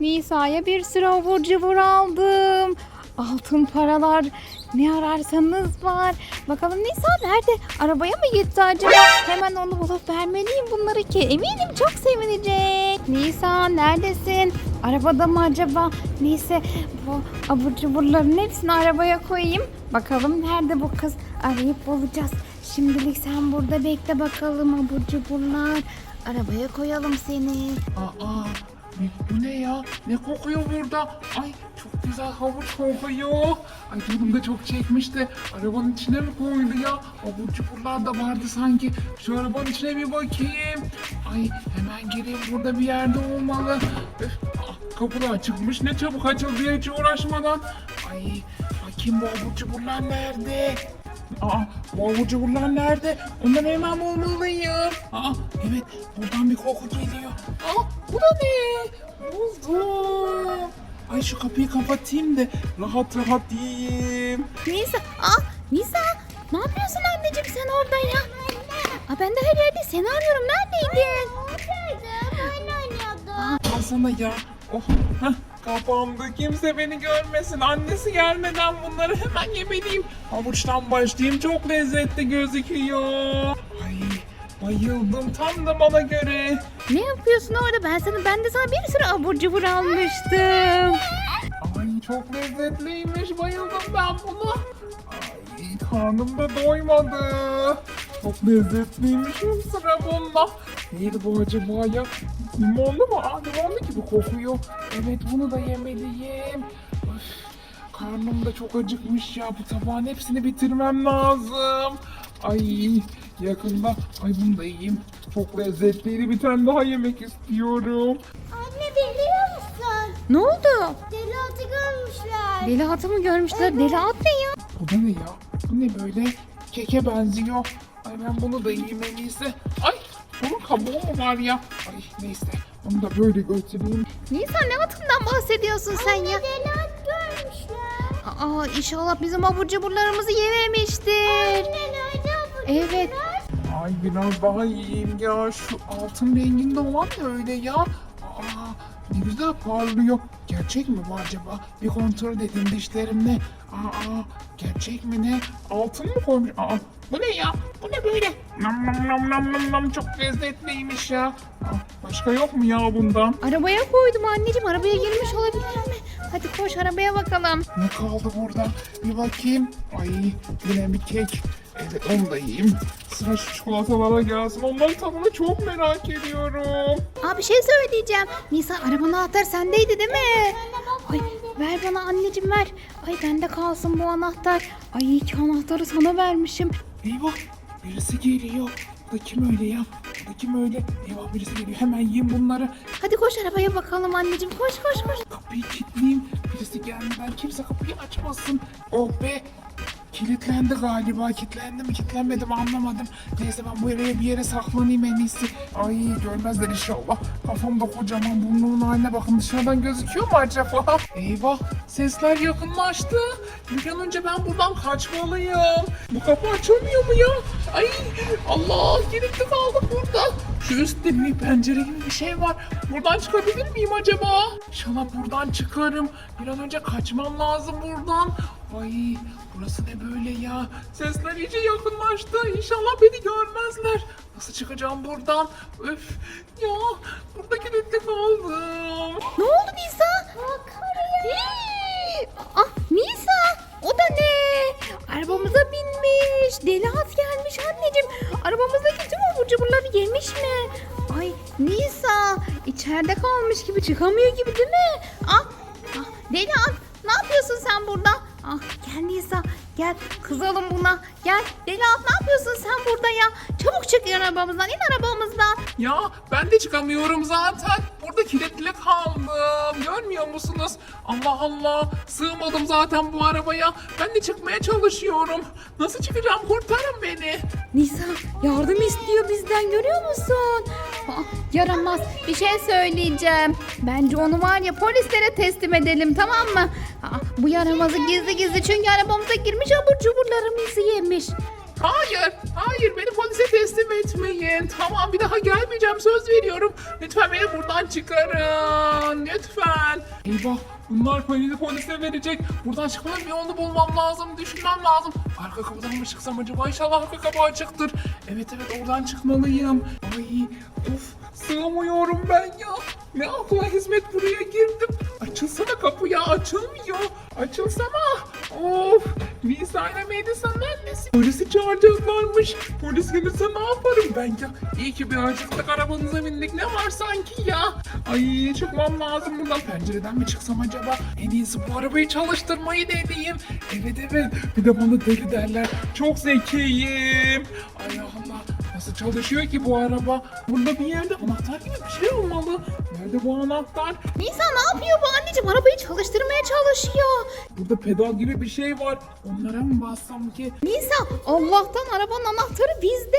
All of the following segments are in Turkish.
Nisa'ya bir sürü abur cubur aldım. Altın paralar ne ararsanız var. Bakalım Nisa nerede? Arabaya mı gitti acaba? Hemen onu bulup vermeliyim bunları ki. Eminim çok sevinecek. Nisa neredesin? Arabada mı acaba? Neyse bu abur cuburların hepsini arabaya koyayım. Bakalım nerede bu kız? Arayıp bulacağız. Şimdilik sen burada bekle bakalım abur cuburlar. Arabaya koyalım seni. Aa, bu ne ya? Ne kokuyor burada? Ay çok güzel havuç kokuyor. Ay canım da çok çekmişti. Arabanın içine mi koydu ya? Abur cuburlar da vardı sanki. Şu arabanın içine bir bakayım. Ay hemen gireyim burada bir yerde olmalı. Ah, kapı da açıkmış. Ne çabuk açıldı hiç uğraşmadan. Ay bakayım bu abur cuburlar nerede? Aa, bu cuburlar nerede? Ondan hemen bulmalıyım. Aa, evet buradan bir koku geliyor. Aa, bu da ne? Buldum. Ay şu kapıyı kapatayım da rahat rahat yiyeyim. Nisa, aa Nisa ne yapıyorsun anneciğim sen orada ya? Aa, ben de her yerde seni arıyorum. Neredeydin? Oyun oynuyordum. Al sana ya. Oh, heh, kapandı. Kimse beni görmesin. Annesi gelmeden bunları hemen yemeliyim. Havuçtan başlayayım. Çok lezzetli gözüküyor. Ay, bayıldım. Tam da bana göre. Ne yapıyorsun orada? Ben sana ben de sana bir sürü abur cubur almıştım. Ay çok lezzetliymiş. Bayıldım ben buna. Ay karnım da doymadı. Çok lezzetliymiş o sıra bunda. Neydi bu acaba ya? Limonlu mu? Aa limonlu gibi kokuyor. Evet bunu da yemeliyim. Öf, karnım da çok acıkmış ya. Bu tabağın hepsini bitirmem lazım. Ay yakında. Ay bunu da yiyeyim. Çok lezzetliydi. Bir tane daha yemek istiyorum. Anne biliyor musun? Ne oldu? Deli atı görmüşler. Deli atı mı görmüşler? Deli at ne ya? Bu da ne ya? Bu ne böyle? Keke benziyor. Ay ben bunu da yiyeyim en iyisi. Ay kabuğu mu var ya? Ay neyse onu da böyle götüreyim. Nisa ne atından bahsediyorsun sen ya? At görmüşler. Aa inşallah bizim abur cuburlarımızı yememiştir. Anne nerede bu? Evet. Ay biraz daha yiyeyim ya. Şu altın renginde olan ne öyle ya? Aa, ne güzel parlıyor. Gerçek mi bu acaba? Bir kontrol edeyim dişlerimle. Aa, gerçek mi ne? Altın mı koymuş? Aa, bu ne ya? Bu ne böyle? Nam nam nam nam nam nam çok lezzetliymiş ya. Aa, başka yok mu ya bundan? Arabaya koydum anneciğim. Arabaya girmiş olabilir mi? Hadi koş arabaya bakalım. Ne kaldı burada? Bir bakayım. Ay yine bir kek. Evet onu da yiyeyim. Sıra şu çikolatalara gelsin. Onların tadını çok merak ediyorum. Aa bir şey söyleyeceğim. Nisa arabanın anahtarı sendeydi değil mi? Ay ver bana anneciğim ver. Ay bende kalsın bu anahtar. Ay iyi ki anahtarı sana vermişim. Eyvah birisi geliyor. Bu da kim öyle ya? Bu da kim öyle? Eyvah birisi geliyor. Hemen yiyeyim bunları. Hadi koş arabaya bakalım anneciğim. Koş koş koş. Kapıyı kilitleyeyim. Birisi gelmeden kimse kapıyı açmasın. Oh be. Kilitlendi galiba. Kilitlendi mi kilitlenmedi mi anlamadım. Neyse ben bu eve bir yere saklanayım en iyisi. Ay görmezler inşallah. Kafam da kocaman burnumun haline bakın dışarıdan gözüküyor mu acaba? Eyvah sesler yakınlaştı. Bir an önce ben buradan kaçmalıyım. Bu kapı açılmıyor mu ya? Ay Allah kilitli kaldık burada. Şu üstte bir pencere gibi bir şey var. Buradan çıkabilir miyim acaba? İnşallah buradan çıkarım. Bir an önce kaçmam lazım buradan. Ay burası ne böyle ya? Sesler iyice yakınlaştı. İnşallah beni görmezler. Nasıl çıkacağım buradan? Öf ya burada kilitli kaldım. Ne oldu Nisa? Hii! Ah Nisa o da ne? Arabamıza binmiş. Deli at gelmiş anneciğim. Arabamızdaki tüm abur cuburları yemiş mi? Ay Nisa içeride kalmış gibi çıkamıyor gibi değil mi? Ah, ah Deli at ne yapıyorsun sen burada? Ah gel Nisa gel kızalım buna. Gel Deli at ne yapıyorsun sen burada ya? Çabuk çık arabamızdan in arabamızdan. Ya ben de çıkamıyorum zaten. Burada kilitli kaldım. Görmüyor musunuz? Allah Allah. Sığmadım zaten bu arabaya. Ben de çıkmaya çalışıyorum. Nasıl çıkacağım? Kurtarın beni. Nisa yardım istiyor bizden görüyor musun? Aa, yaramaz bir şey söyleyeceğim. Bence onu var ya polislere teslim edelim tamam mı? Aa, bu yaramazı gizli gizli çünkü arabamıza girmiş abur cuburlarımızı yemiş. Hayır, hayır beni polise teslim etmeyin. Tamam bir daha gelmeyeceğim söz veriyorum. Lütfen beni buradan çıkarın. Lütfen. Eyvah bunlar polisi polise verecek. Buradan çıkmanın bir yolunu bulmam lazım. Düşünmem lazım. Arka kapıdan mı çıksam acaba? İnşallah arka kapı açıktır. Evet evet oradan çıkmalıyım. Ay of sığamıyorum ben ya. Ne akla hizmet buraya girdim. Açılsana kapı ya açılmıyor. Açılsana. Of. Nisa ile Madison neredesin? Polisi çağıracaklarmış. Polis gelirse ne yaparım ben ya? İyi ki bir acıktık arabanıza bindik. Ne var sanki ya? Ay çıkmam lazım buradan. Pencereden mi çıksam acaba? En iyisi bu arabayı çalıştırmayı deneyeyim. Evet evet. Bir de bana deli derler. Çok zekiyim. Ay Allah. Nasıl çalışıyor ki bu araba? Burada bir yerde anahtar gibi. Nerede bu anahtar? Nisa ne yapıyor bu anneciğim? Arabayı çalıştırmaya çalışıyor. Burada pedal gibi bir şey var. Onlara mı bassam ki? Nisa Allah'tan arabanın anahtarı bizde.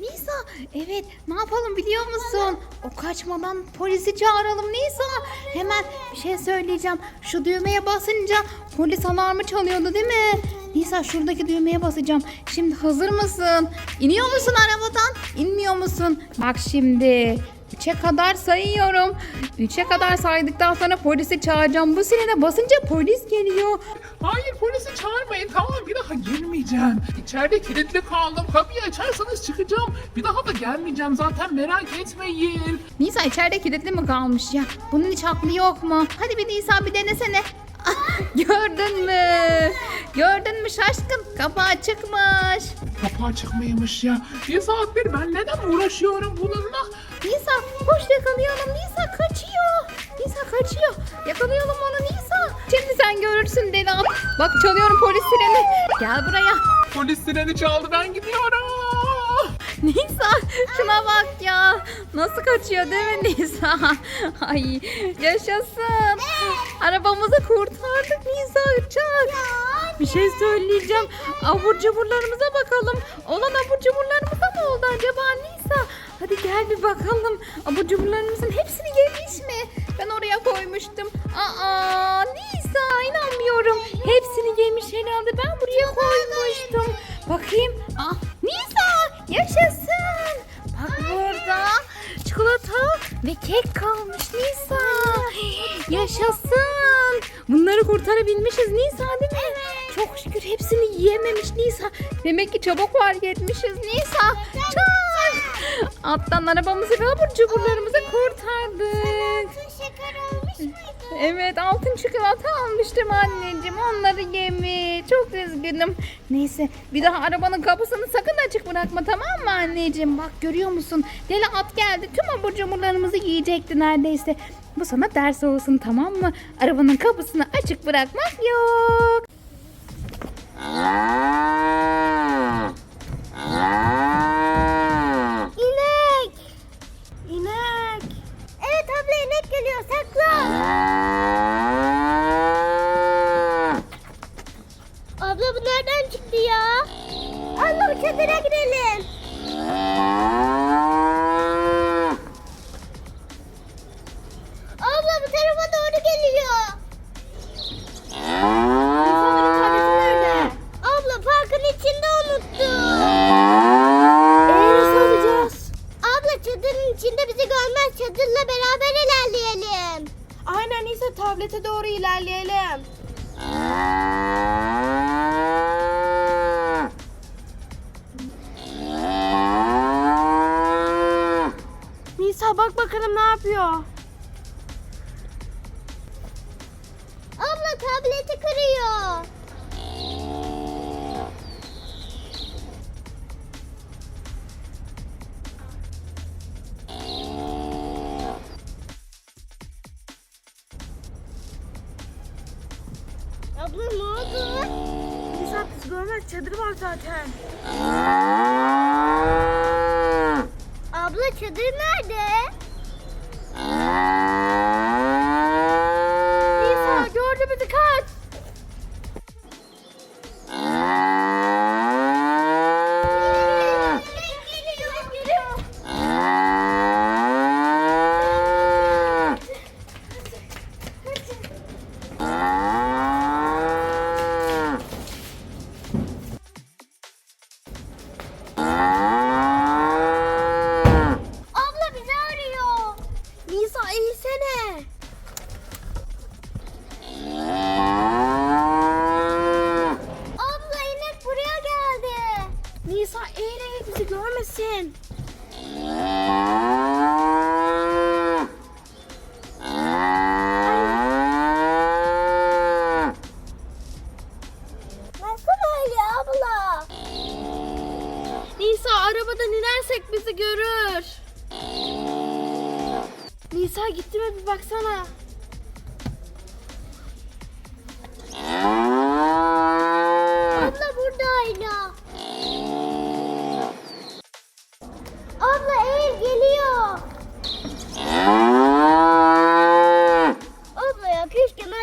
Nisa evet ne yapalım biliyor musun? O kaçmadan polisi çağıralım Nisa. Hemen bir şey söyleyeceğim. Şu düğmeye basınca polis alarmı çalıyordu değil mi? Nisa şuradaki düğmeye basacağım. Şimdi hazır mısın? İniyor musun arabadan? İnmiyor musun? Bak şimdi. Üçe kadar sayıyorum. Üçe kadar saydıktan sonra polisi çağıracağım. Bu sirene basınca polis geliyor. Hayır polisi çağırmayın tamam bir daha gelmeyeceğim. İçeride kilitli kaldım. Kapıyı açarsanız çıkacağım. Bir daha da gelmeyeceğim zaten merak etmeyin. Nisa içeride kilitli mi kalmış ya? Bunun hiç aklı yok mu? Hadi bir Nisa bir denesene. Gördün mü? Gördün mü şaşkın? Kapı açıkmış. Kapı açık mıymış ya? Bir saattir ben neden uğraşıyorum bununla? Nisa koş yakalayalım. Nisa kaçıyor. Nisa kaçıyor. Yakalayalım onu Nisa. Şimdi sen görürsün deli at. Bak çalıyorum polis sireni. Gel buraya. Polis sireni çaldı ben gidiyorum. Nisa şuna bak ya. Nasıl kaçıyor değil mi Nisa? Ay yaşasın. Arabamızı kurtardık Nisa uçak. Bir şey söyleyeceğim. Abur cuburlarımıza bakalım. Olan abur cuburlarımıza mı oldu acaba Nisa? Hadi gel bir bakalım. Abur cuburlarımızın hepsini yemiş mi? Ben oraya koymuştum. Aa Nisa inanmıyorum. Hepsini yemiş herhalde. Ben buraya koymuştum. Bakayım. Ah Nisa yaşasın. Bak burada çikolata ve kek kalmış Nisa. Yaşasın. Bunları kurtarabilmişiz Nisa değil mi? Çok şükür hepsini yiyememiş Nisa. Demek ki çabuk fark etmişiz Nisa. Çak. Alttan arabamızı ve abur cuburlarımızı kurtardık. Şeker olmuş muydu? Evet altın çikolata almıştım anneciğim. Onları yemiş. Çok üzgünüm. Neyse bir daha arabanın kapısını sakın açık bırakma tamam mı anneciğim? Bak görüyor musun? Deli at geldi. Tüm abur cuburlarımızı yiyecekti neredeyse. Bu sana ders olsun tamam mı? Arabanın kapısını açık bırakmak yok. İnek. İnek. Evet abla inek geliyor saklan. Nisa bak bakalım ne yapıyor. Nisa gördü bizi kaç. misin?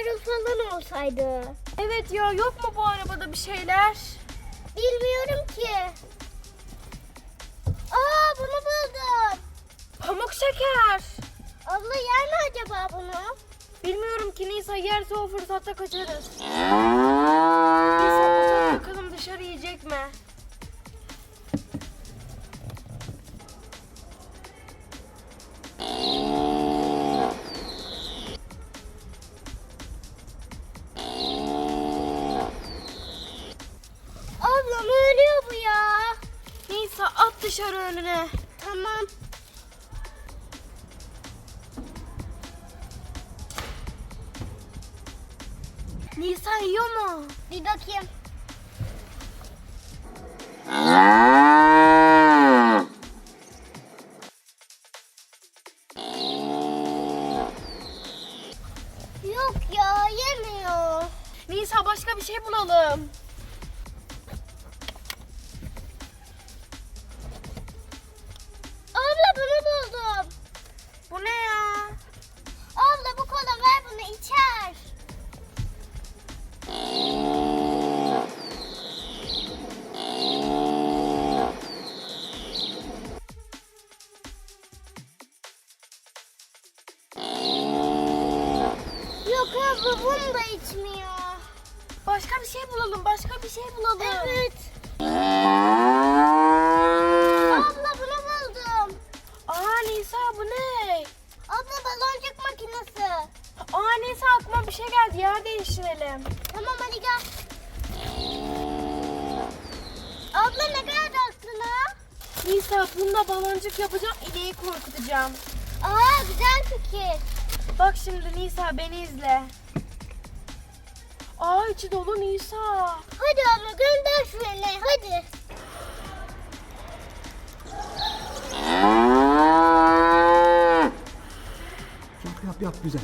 Merve falan olsaydı. Evet ya yok mu bu arabada bir şeyler? Bilmiyorum ki. Aa bunu buldum. Pamuk şeker. Abla yer mi acaba bunu? Bilmiyorum ki Nisa yerse o fırsatta kaçarız. Nisa bakalım dışarı yiyecek mi? Önüne. Tamam. Nisa yiyor mu? Bir bakayım. Bulalım. Başka bir şey bulalım. Evet. Abla bunu buldum. Aa Nisa bu ne? Abla baloncuk makinesi. Aa Nisa aklıma bir şey geldi. Yer değiştirelim. Tamam hadi gel. Abla ne geldi aklına? Nisa bunda baloncuk yapacağım. İneği korkutacağım. Aa güzel fikir. Bak şimdi Nisa beni izle. Aa içi dolu Nisa. Hadi abla gönder ineği hadi. Yap yap yap güzel.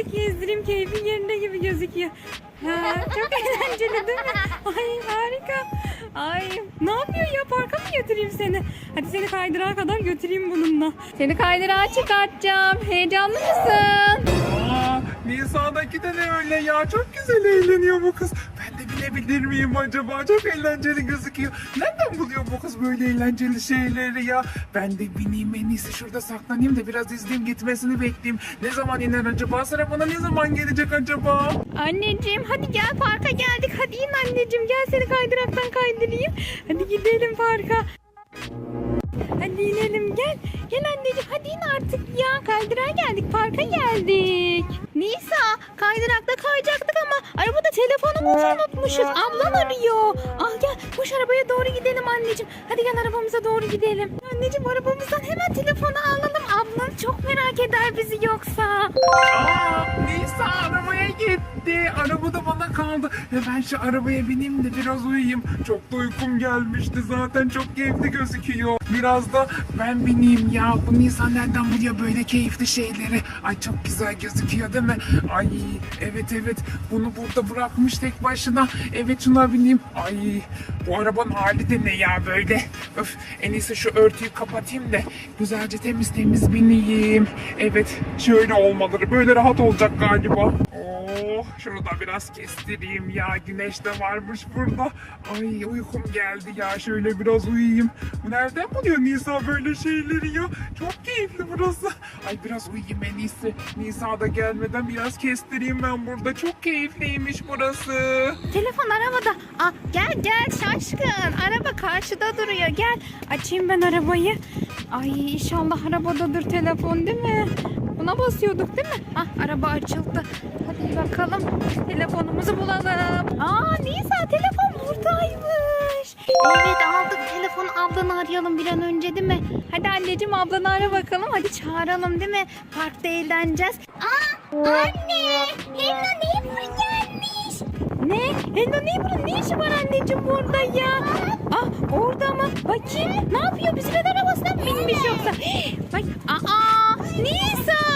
Birazcık gezdireyim. Keyfin yerinde gibi gözüküyor. Ha, çok eğlenceli değil mi? Ay harika. Ay ne yapıyorsun ya parka mı götüreyim seni? Hadi seni kaydırağa kadar götüreyim bununla. Seni kaydırağa çıkartacağım. Heyecanlı mısın? Aa, Nisa'daki de ne öyle ya? Çok güzel eğleniyor bu kız. Ben de bilebilir miyim acaba? Çok eğlenceli gözüküyor. Nereden buluyor bu kız böyle eğlenceli şeyleri ya? Ben de bineyim en iyisi şurada saklanayım da biraz izleyeyim gitmesini bekleyeyim. Ne zaman iner acaba? Sıra bana ne zaman gelecek acaba? Anneciğim hadi gel parka geldik. Hadi in anneciğim gel seni kaydıraktan kaydırayım. Hadi gidelim parka. Hadi inelim gel. Gel anneciğim hadi in artık ya. Kaydırağa geldik parka geldik. Nisa kaydırakta kayacaktık ama arabada telefonumuzu unutmuşuz. Ablan arıyor. Al gel koş arabaya doğru gidelim anneciğim. Hadi gel arabamıza doğru gidelim. Anneciğim arabamızdan hemen telefonu alalım. Ablan çok merak eder bizi yoksa. Aa, Nisa arabaya gitti. Araba da bana kaldı. Hemen şu arabaya bineyim de biraz uyuyayım. Çok da uykum gelmişti zaten. Çok keyifli gözüküyor. Biraz da ben bineyim ya. Bu Nisa nereden buluyor böyle keyifli şeyleri? Ay çok güzel gözüküyor değil mi? Ay evet evet. Bunu burada bırakmış tek başına. Evet şuna bineyim. Ay bu arabanın hali de ne ya böyle? Öf en iyisi şu örtüyü kapatayım da güzelce temiz temiz bineyim. Evet şöyle olmaları böyle rahat olacak galiba. Şurada biraz kestireyim ya güneş de varmış burada. Ay uykum geldi ya şöyle biraz uyuyayım. Bu nereden buluyor Nisa böyle şeyleri ya? Çok keyifli burası. Ay biraz uyuyayım en iyisi. Nisa da gelmeden biraz kestireyim ben burada. Çok keyifliymiş burası. Telefon arabada. Aa, gel gel şaşkın. Araba karşıda duruyor. Gel. Açayım ben arabayı. Ay inşallah arabadadır telefon değil mi? Buna basıyorduk değil mi? Ah araba açıldı. Hadi bakalım. Telefonumuzu bulalım. Aa Nisa telefon buradaymış. Evet aldık telefon ablanı arayalım bir an önce değil mi? Hadi anneciğim ablanı ara bakalım. Hadi çağıralım değil mi? Parkta eğleneceğiz. Anne, Hello Neighbor gelmiş. Ne? Hello Neighbor'ın ne işi var anneciğim burada ya? Ah orada mı? Bakayım ne yapıyor? Bisiklet arabasına mı binmiş yoksa? Bak aa Nisa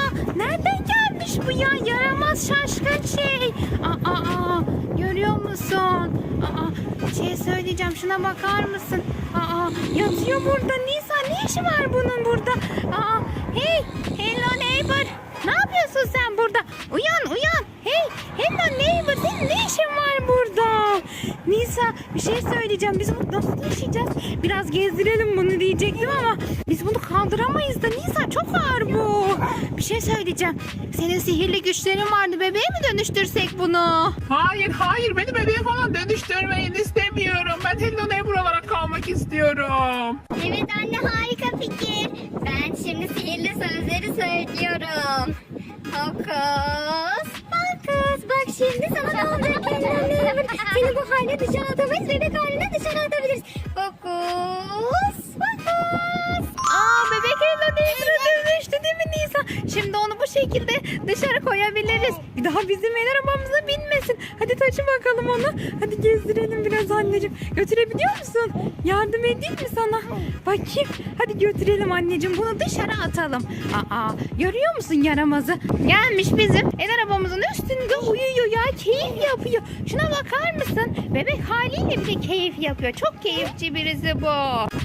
bu ya? Yaramaz şaşkın şey. Aa, aa görüyor musun? Aa şey söyleyeceğim şuna bakar mısın? Aa yatıyor burada Nisa ne işi var bunun burada? Aa hey Hello Neighbor ne yapıyorsun sen burada? Uyan uyan. Hey Hello Neighbor senin ne işin var burada? Nisa bir şey söyleyeceğim. Biz bunu nasıl yaşayacağız? Biraz gezdirelim bunu diyecektim ama biz bunu kaldıramayız da Nisa çok ağır bu. Bir şey söyleyeceğim. Senin sihirli güçlerin vardı. Bebeğe mi dönüştürsek bunu? Hayır hayır beni bebeğe falan dönüştürmeyin istemiyorum. Ben Hello Neighbor olarak kalmak istiyorum. Evet anne harika fikir. Ben şimdi sihirli sözleri söylüyorum. Hokus pokus. Bak şimdi sana ne olacak Neighbor. Seni bu hale dışarı atamayız. Bebek haline dışarı atabiliriz. Hokus pokus. Aa bebek Neighbor'a dönüştü değil mi Nisa? Şimdi onu bu şekilde dışarı koyabiliriz. Bir daha bizim el arabamıza binmesin. Hadi taşı bakalım onu. Hadi gezdirelim biraz anneciğim. Götürebiliyor musun? Yardım edeyim mi sana? Bakayım. Hadi götürelim anneciğim. Bunu dışarı atalım. Aa görüyor musun yaramazı? Gelmiş bizim el arabamızın üstünde uyuyor ya. Keyif yapıyor. Şuna bakar mısın? Bebek haliyle bile keyif yapıyor. Çok keyifçi birisi bu.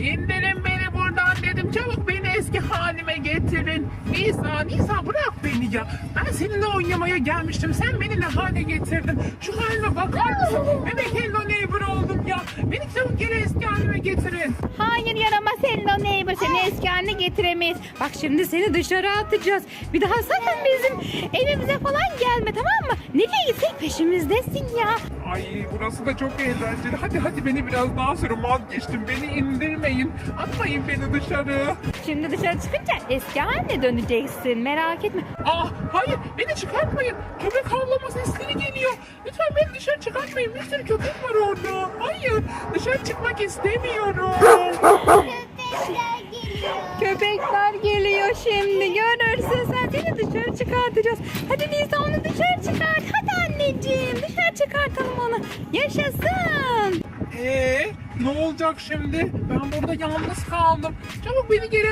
İndirin beni buradan dedim. Çabuk beni eski halime getirin. Nisa, Nisa bırak beni ya. Ben seninle oynamaya gelmiştim. Sen beni ne hale getirdin? Şu halime bakar mısın? Bebek Hello Neighbor oldum ya. Beni çabuk geri eski halime getirin. Hayır yaramaz Hello Neighbor seni eski haline getiremeyiz. Bak şimdi seni dışarı atacağız. Bir daha sakın bizim evimize falan gelme tamam mı? Nereye gitsek peşimizdesin ya. Ay burası da çok eğlenceli. Hadi hadi beni biraz daha sürün vazgeçtim. Beni indirmeyin. Atmayın beni dışarı. Şimdi dışarı çıkınca eski haline döneceksin merak etme. Ah hayır beni çıkartmayın. Köpek havlama sesleri geliyor. Lütfen beni dışarı çıkartmayın. Bir sürü köpek var orada. Hayır dışarı çıkmak istemiyorum. Köpekler geliyor. Köpekler geliyor şimdi görürsün sen seni dışarı çıkartacağız. Hadi Nisa onu dışarı çıkart. Hadi anneciğim dışarı çıkartalım onu. Yaşasın. Ee, ne olacak şimdi? Ben burada yalnız kaldım. Çabuk beni geri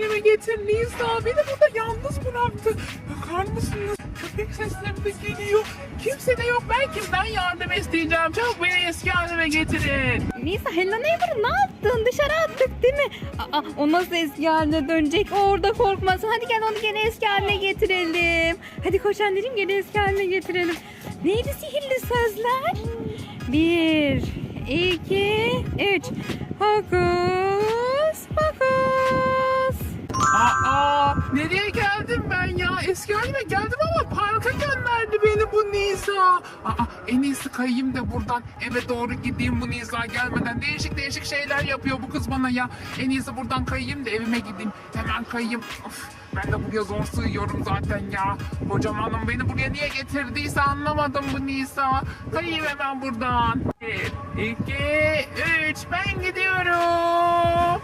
halime getir Nisa. Beni burada yalnız bıraktı. Bakar mısınız? Köpek sesleri de geliyor. Kimse de yok. Ben kimden yardım isteyeceğim? Çabuk beni eski halime getirin. Nisa Hello Neighbor ne yaptın? Dışarı attık değil mi? Aa, o nasıl eski haline dönecek? O orada korkmasın. Hadi gel onu gene eski haline getirelim. Hadi koş anneciğim gene eski haline getirelim. Neydi sihirli sözler? Bir, iki, üç. Hokus pokus. Aa, nereye geldim ben ya? Eski halime geldim ama parka gönderdi beni bu Nisa. Aa, en iyisi kayayım da buradan eve doğru gideyim bu Nisa gelmeden. Değişik değişik şeyler yapıyor bu kız bana ya. En iyisi buradan kayayım da evime gideyim. Hemen kayayım. Of, ben de buraya zor sığıyorum zaten ya. Kocamanım beni buraya niye getirdiyse anlamadım bu Nisa. Kayayım hemen buradan. Bir, iki, üç. Ben gidiyorum.